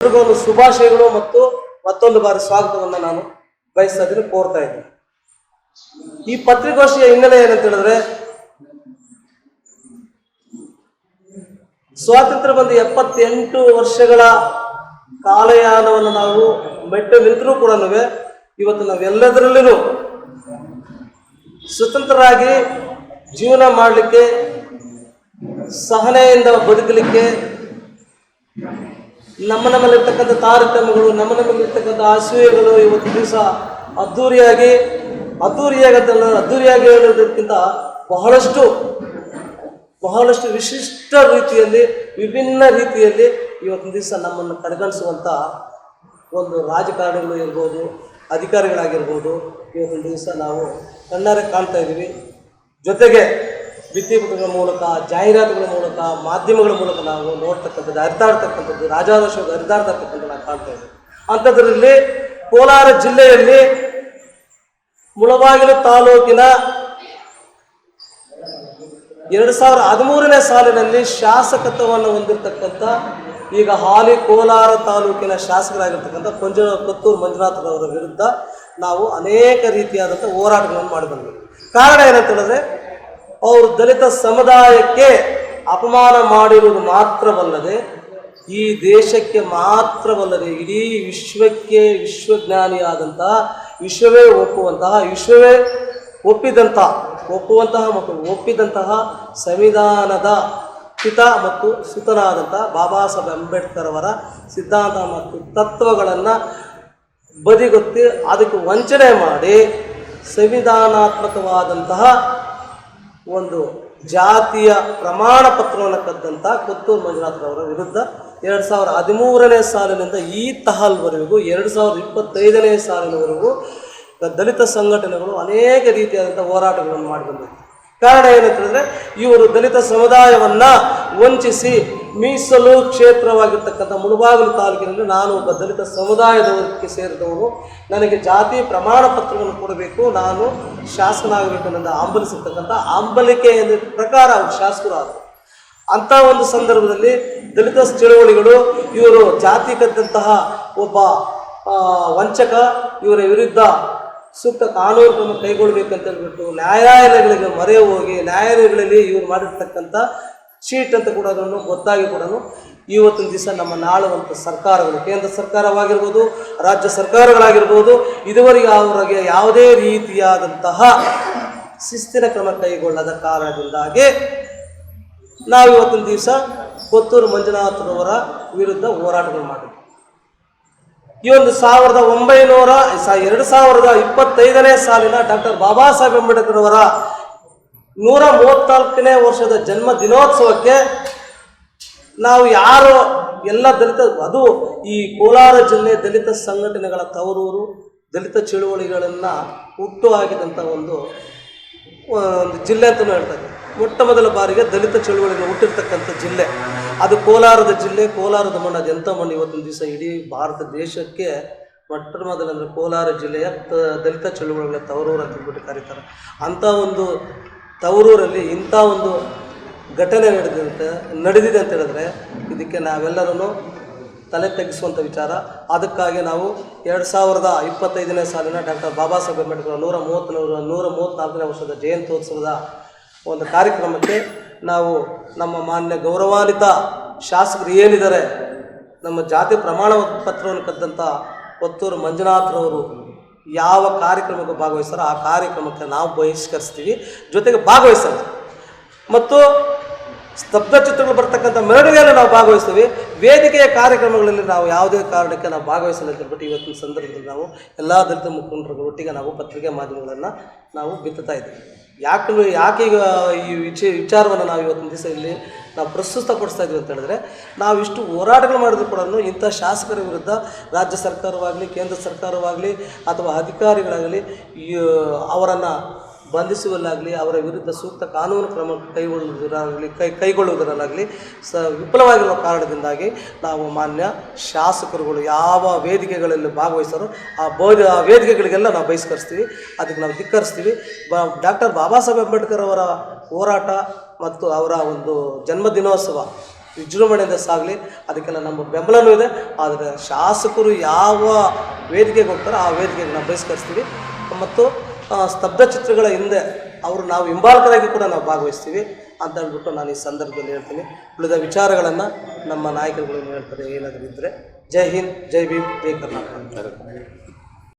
ಒಂದು ಶುಭಾಶಯಗಳು ಮತ್ತು ಮತ್ತೊಂದು ಬಾರಿ ಸ್ವಾಗತವನ್ನು ನಾನು ಬಯಸ್ತಾ ಇದ್ದೀನಿ, ಕೋರ್ತಾ ಇದ್ದೀನಿ. ಈ ಪತ್ರಿಕೋಷ್ಠಿಯ ಹಿನ್ನೆಲೆ ಏನಂತ ಹೇಳಿದ್ರೆ, ಸ್ವಾತಂತ್ರ್ಯ ಬಂದು ಎಪ್ಪತ್ತೆಂಟು ವರ್ಷಗಳ ಕಾಲಯಾನವನ್ನು ನಾವು ಮೆಟ್ಟು ನಿಂತರೂ ಕೂಡ ಇವತ್ತು ನಾವೆಲ್ಲದರಲ್ಲೂ ಸ್ವತಂತ್ರರಾಗಿ ಜೀವನ ಮಾಡಲಿಕ್ಕೆ ಸಹನೆಯಿಂದ ಬದುಕಲಿಕ್ಕೆ ನಮ್ಮ ನಮ್ಮಲ್ಲಿರ್ತಕ್ಕಂಥ ತಾರತಮ್ಯಗಳು, ನಮ್ಮ ನಮ್ಮಲ್ಲಿರ್ತಕ್ಕಂಥ ಅಸೂಯೆಗಳು ಇವತ್ತು ದಿವಸ ಅದ್ಧೂರಿಯಾಗಿ ಅದ್ಧೂರಿಯಾಗತ್ತಲ್ಲ ಅದ್ದೂರಿಯಾಗಿ ಹೇಳೋದಕ್ಕಿಂತ ಬಹಳಷ್ಟು ಬಹಳಷ್ಟು ವಿಶಿಷ್ಟ ರೀತಿಯಲ್ಲಿ, ವಿಭಿನ್ನ ರೀತಿಯಲ್ಲಿ ಇವತ್ತಿನ ದಿವಸ ನಮ್ಮನ್ನು ಕಡೆಗಣಿಸುವಂಥ ಒಂದು ರಾಜಕಾರಣಿಗಳು ಇರ್ಬೋದು, ಅಧಿಕಾರಿಗಳಾಗಿರ್ಬೋದು ಇವತ್ತಿನ ದಿವಸ ನಾವು ಕಣ್ಣಾರೆ ಕಾಣ್ತಾ ಇದ್ದೀವಿ. ಜೊತೆಗೆ ಭಿತ್ತಿಪತ್ರಗಳ ಮೂಲಕ, ಜಾಹೀರಾತುಗಳ ಮೂಲಕ, ಮಾಧ್ಯಮಗಳ ಮೂಲಕ ನಾವು ನೋಡ್ತಕ್ಕಂಥದ್ದು, ಹರಿದಾಡ್ತಕ್ಕಂಥದ್ದು ರಾಜಾದರ್ಶ ಹರಿದಾಡ್ತಕ್ಕಂಥದ್ದು ನಾವು ಕಾಣ್ತಾ ಇದ್ದೀವಿ. ಅಂಥದ್ರಲ್ಲಿ ಕೋಲಾರ ಜಿಲ್ಲೆಯಲ್ಲಿ ಮುಳಬಾಗಿಲು ತಾಲೂಕಿನ ಎರಡು ಸಾವಿರದ ಹದಿಮೂರನೇ ಸಾಲಿನಲ್ಲಿ ಶಾಸಕತ್ವವನ್ನು ಹೊಂದಿರತಕ್ಕಂಥ ಈಗ ಹಾಲಿ ಕೋಲಾರ ತಾಲೂಕಿನ ಶಾಸಕರಾಗಿರ್ತಕ್ಕಂಥ ಕೊಂಜ ಕೊತ್ತೂರು ಮಂಜುನಾಥರವರ ವಿರುದ್ಧ ನಾವು ಅನೇಕ ರೀತಿಯಾದಂಥ ಹೋರಾಟಗಳನ್ನು ಮಾಡಿ ಬಂದ್ವಿ ಕಾರಣ ಏನಂತ ಹೇಳಿದ್ರೆ ಅವರು ದಲಿತ ಸಮುದಾಯಕ್ಕೆ ಅಪಮಾನ ಮಾಡಿರುವುದು ಮಾತ್ರವಲ್ಲದೆ ಈ ದೇಶಕ್ಕೆ ಮಾತ್ರವಲ್ಲದೆ ಇಡೀ ವಿಶ್ವಕ್ಕೆ ವಿಶ್ವಜ್ಞಾನಿಯಾದಂತಹ ವಿಶ್ವವೇ ಒಪ್ಪುವಂತಹ, ವಿಶ್ವವೇ ಒಪ್ಪಿದಂತಹ ಒಪ್ಪುವಂತಹ ಮತ್ತು ಒಪ್ಪಿದಂತಹ ಸಂವಿಧಾನದ ಪಿತ ಮತ್ತು ಸುತನಾದಂತಹ ಬಾಬಾ ಸಾಹೇಬ್ ಅಂಬೇಡ್ಕರ್ ಅವರ ಸಿದ್ಧಾಂತ ಮತ್ತು ತತ್ವಗಳನ್ನು ಬದಿಗೊತ್ತಿ ಅದಕ್ಕೆ ವಂಚನೆ ಮಾಡಿ ಸಂವಿಧಾನಾತ್ಮಕವಾದಂತಹ ಒಂದು ಜಾತಿಯ ಪ್ರಮಾಣ ಪತ್ರವನ್ನು ಕದ್ದಂಥ ಕುತ್ತೂರು ಮಂಜುನಾಥರವರ ವಿರುದ್ಧ ಎರಡು ಸಾವಿರದ ಹದಿಮೂರನೇ ಸಾಲಿನಿಂದ ಈ ತಹಲ್ವರೆಗೂ, ಎರಡು ಸಾವಿರದ ಇಪ್ಪತ್ತೈದನೇ ಸಾಲಿನವರೆಗೂ ದಲಿತ ಸಂಘಟನೆಗಳು ಅನೇಕ ರೀತಿಯಾದಂಥ ಹೋರಾಟಗಳನ್ನು ಮಾಡಿ ಬಂದಿವೆ. ಕಾರಣ ಏನಂತ ಹೇಳಿದ್ರೆ, ಇವರು ದಲಿತ ಸಮುದಾಯವನ್ನು ವಂಚಿಸಿ ಮೀಸಲು ಕ್ಷೇತ್ರವಾಗಿರ್ತಕ್ಕಂಥ ಮುಳುಬಾಗಿಲು ತಾಲೂಕಿನಲ್ಲಿ ನಾನು ಒಬ್ಬ ದಲಿತ ಸಮುದಾಯದವರಿಗೆ ಸೇರಿದವನು. ನನಗೆ ಜಾತಿ ಪ್ರಮಾಣ ಪತ್ರವನ್ನು ಕೊಡಬೇಕು. ನಾನು ಶಾಸಕನಾಗಬೇಕು ಅನ್ನೋದು ಹಂಬಲಿಸಿರ್ತಕ್ಕಂಥ ಎಂದ ಪ್ರಕಾರ ಅವರು ಶಾಸಕರು ಆದರು ಅಂಥ ಒಂದು ಸಂದರ್ಭದಲ್ಲಿ ದಲಿತ ಚಳುವಳಿಗಳು, ಇವರು ಜಾತಿ ಕದ್ದಂತಹ ಒಬ್ಬ ವಂಚಕ, ಇವರ ವಿರುದ್ಧ ಸೂಕ್ತ ಕಾನೂನು ಕ್ರಮ ಕೈಗೊಳ್ಳಬೇಕಂತ ಹೇಳ್ಬಿಟ್ಟು ನ್ಯಾಯಾಲಯಗಳಿಗೆ ಮೊರೆ ಹೋಗಿ ನ್ಯಾಯಾಲಯಗಳಲ್ಲಿ ಇವರು ಮಾಡಿರ್ತಕ್ಕಂಥ ಚೀಟ್ ಅಂತ ಕೂಡ ಅದನ್ನು ಗೊತ್ತಾಗಿ ಕೂಡ ಇವತ್ತಿನ ದಿವಸ ನಮ್ಮ ನಾಳುವಂಥ ಸರ್ಕಾರಗಳು, ಕೇಂದ್ರ ಸರ್ಕಾರವಾಗಿರ್ಬೋದು, ರಾಜ್ಯ ಸರ್ಕಾರಗಳಾಗಿರ್ಬೋದು, ಇದುವರೆಗೆ ಅವರಿಗೆ ಯಾವುದೇ ರೀತಿಯಾದಂತಹ ಶಿಸ್ತಿನ ಕ್ರಮ ಕೈಗೊಳ್ಳದ ಕಾರಣದಿಂದಾಗಿ ನಾವು ಇವತ್ತಿನ ದಿವಸ ಕೊತ್ತೂರು ಮಂಜುನಾಥರವರ ವಿರುದ್ಧ ಹೋರಾಟಗಳು ಮಾಡಿದ್ವಿ. ಈ ಒಂದು ಸಾವಿರದ ಒಂಬೈನೂರ ಎರಡು ಸಾವಿರದ ಇಪ್ಪತ್ತೈದನೇ ಸಾಲಿನ ಡಾಕ್ಟರ್ ಬಾಬಾ ಸಾಹೇಬ್ ಅಂಬೇಡ್ಕರ್ ಅವರ ನೂರ ಮೂವತ್ನಾಲ್ಕನೇ ವರ್ಷದ ಜನ್ಮ ದಿನೋತ್ಸವಕ್ಕೆ ನಾವು ಯಾರು ಎಲ್ಲ ದಲಿತ, ಅದು ಈ ಕೋಲಾರ ಜಿಲ್ಲೆ ದಲಿತ ಸಂಘಟನೆಗಳ ತವರೂರು, ದಲಿತ ಚಳುವಳಿಗಳನ್ನು ಹುಟ್ಟು ಹಾಕಿದಂಥ ಒಂದು ಒಂದು ಜಿಲ್ಲೆ ಅಂತಲೂ ಹೇಳ್ತಾರೆ. ಮೊಟ್ಟ ಮೊದಲ ಬಾರಿಗೆ ದಲಿತ ಚಳುವಳಿಗಳು ಹುಟ್ಟಿರ್ತಕ್ಕಂಥ ಜಿಲ್ಲೆ. ಅದು ಕೋಲಾರದ ಜಿಲ್ಲೆ, ಕೋಲಾರದ ಮಣ್ಣು, ಅದು ಎಂಥ ಮಣ್ಣು ಇವತ್ತೊಂದು ದಿವಸ ಇಡೀ ಭಾರತ ದೇಶಕ್ಕೆ ಮೊಟ್ಟ ಮೊದಲಂದ್ರೆ ಕೋಲಾರ ಜಿಲ್ಲೆಯ ದಲಿತ ಚಳುವಳಿಗಳ ತವರೂರು ಅಂತ ಹೇಳ್ಬಿಟ್ಟು ಕರೀತಾರೆ. ಅಂಥ ಒಂದು ತವರೂರಲ್ಲಿ ಇಂಥ ಒಂದು ಘಟನೆ ನಡೆದಿರುತ್ತೆ, ನಡೆದಿದೆ ಅಂತ ಹೇಳಿದ್ರೆ ಇದಕ್ಕೆ ನಾವೆಲ್ಲರೂ ತಲೆ ತೆಗೆಸುವಂಥ ವಿಚಾರ. ಅದಕ್ಕಾಗಿ ನಾವು ಎರಡು ಸಾವಿರದ ಇಪ್ಪತ್ತೈದನೇ ಸಾಲಿನ ಡಾಕ್ಟರ್ ಬಾಬಾ ಸಾಹೇಬ್ ಅಂಬೇಡ್ಕರ್ ನೂರ ಮೂವತ್ತು ನೂರ ಮೂವತ್ತ್ನಾಲ್ಕನೇ ವರ್ಷದ ಜಯಂತ್ಯೋತ್ಸವದ ಒಂದು ಕಾರ್ಯಕ್ರಮಕ್ಕೆ ನಾವು ನಮ್ಮ ಮಾನ್ಯ ಗೌರವಾನ್ವಿತ ಶಾಸಕರು ಏನಿದ್ದಾರೆ, ನಮ್ಮ ಜಾತಿ ಪ್ರಮಾಣ ಪತ್ರವನ್ನು ಕದ್ದಂಥ ಒತ್ತೂರು ಮಂಜುನಾಥ್ರವರು ಯಾವ ಕಾರ್ಯಕ್ರಮಕ್ಕೆ ಭಾಗವಹಿಸ್ತಾರೋ ಆ ಕಾರ್ಯಕ್ರಮಕ್ಕೆ ನಾವು ಬಹಿಷ್ಕರಿಸ್ತೀವಿ. ಜೊತೆಗೆ ಭಾಗವಹಿಸೋದು ಮತ್ತು ಸ್ತಬ್ಧ ಚಿತ್ರಗಳು ಬರ್ತಕ್ಕಂಥ ಮೆರವಣಿಗೆಯಲ್ಲಿ ನಾವು ಭಾಗವಹಿಸ್ತೀವಿ. ವೇದಿಕೆಯ ಕಾರ್ಯಕ್ರಮಗಳಲ್ಲಿ ನಾವು ಯಾವುದೇ ಕಾರಣಕ್ಕೆ ನಾವು ಭಾಗವಹಿಸಲ್ಲ ಅಂತ ಹೇಳ್ಬಿಟ್ಟು ಇವತ್ತಿನ ಸಂದರ್ಭದಲ್ಲಿ ನಾವು ಎಲ್ಲ ದಲಿತ ಮುಖಂಡರುಗಳ ಒಟ್ಟಿಗೆ ನಾವು ಪತ್ರಿಕೆ ಮಾಧ್ಯಮಗಳನ್ನು ನಾವು ಬಿತ್ತುತ್ತಾ ಇದ್ದೀವಿ. ಯಾಕೆ ಯಾಕೆ ಈಗ ಈ ವಿಚ ವಿಚಾರವನ್ನು ನಾವು ಇವತ್ತಿನ ದಿವಸ ಇಲ್ಲಿ ನಾವು ಪ್ರಸ್ತುತಪಡಿಸ್ತಾ ಇದ್ದೀವಿ ಅಂತ ಹೇಳಿದ್ರೆ, ನಾವು ಇಷ್ಟು ಹೋರಾಟಗಳು ಮಾಡಿದ್ರು ಕೂಡ ಇಂಥ ಶಾಸಕರ ವಿರುದ್ಧ ರಾಜ್ಯ ಸರ್ಕಾರವಾಗಲಿ, ಕೇಂದ್ರ ಸರ್ಕಾರವಾಗಲಿ ಅಥವಾ ಅಧಿಕಾರಿಗಳಾಗಲಿ ಅವರನ್ನು ಬಂಧಿಸುವಲ್ಲಾಗಲಿ, ಅವರ ವಿರುದ್ಧ ಸೂಕ್ತ ಕಾನೂನು ಕ್ರಮ ಕೈಗೊಳ್ಳುವುದರಾಗಲಿ ಕೈ ಕೈಗೊಳ್ಳುವುದರಲ್ಲಾಗಲಿ ಸ, ವಿಫಲವಾಗಿರುವ ಕಾರಣದಿಂದಾಗಿ ನಾವು ಮಾನ್ಯ ಶಾಸಕರುಗಳು ಯಾವ ವೇದಿಕೆಗಳಲ್ಲಿ ಭಾಗವಹಿಸಾರೋ ಆ ಬೋಧ, ಆ ವೇದಿಕೆಗಳಿಗೆಲ್ಲ ನಾವು ಬಹಿಷ್ಕರಿಸ್ತೀವಿ. ಅದಕ್ಕೆ ನಾವು ಧಿಕ್ಕರಿಸ್ತೀವಿ. ಬ, ಡಾಕ್ಟರ್ ಬಾಬಾ ಸಾಹೇಬ್ ಅಂಬೇಡ್ಕರ್ ಅವರ ಹೋರಾಟ ಮತ್ತು ಅವರ ಒಂದು ಜನ್ಮದಿನೋತ್ಸವ ವಿಜೃಂಭಣೆಯಿಂದ ಸಾಗಲಿ, ಅದಕ್ಕೆಲ್ಲ ನಮ್ಮ ಬೆಂಬಲವೂ ಇದೆ. ಆದರೆ ಶಾಸಕರು ಯಾವ ವೇದಿಕೆಗೆ ಹೋಗ್ತಾರೋ ಆ ವೇದಿಕೆಗೆ ನಾವು ಬಹಿಷ್ಕರಿಸ್ತೀವಿ. ಮತ್ತು ಸ್ತಬ್ಧ ಚಿತ್ರಗಳ ಹಿಂದೆ ಅವರು ನಾವು ಹಿಂಬಾಲಕರಾಗಿ ಕೂಡ ನಾವು ಭಾಗವಹಿಸ್ತೀವಿ ಅಂತ ಹೇಳ್ಬಿಟ್ಟು ನಾನು ಈ ಸಂದರ್ಭದಲ್ಲಿ ಹೇಳ್ತೀನಿ. ಉಳಿದ ವಿಚಾರಗಳನ್ನು ನಮ್ಮ ನಾಯಕರುಗಳು ಹೇಳ್ತಾರೆ ಏನಾದರೂ ಇದ್ದರೆ ಜೈ ಹಿಂದ್, ಜೈ ಭೀಮ್, ಜೈ ಕರ್ನಾಟಕ.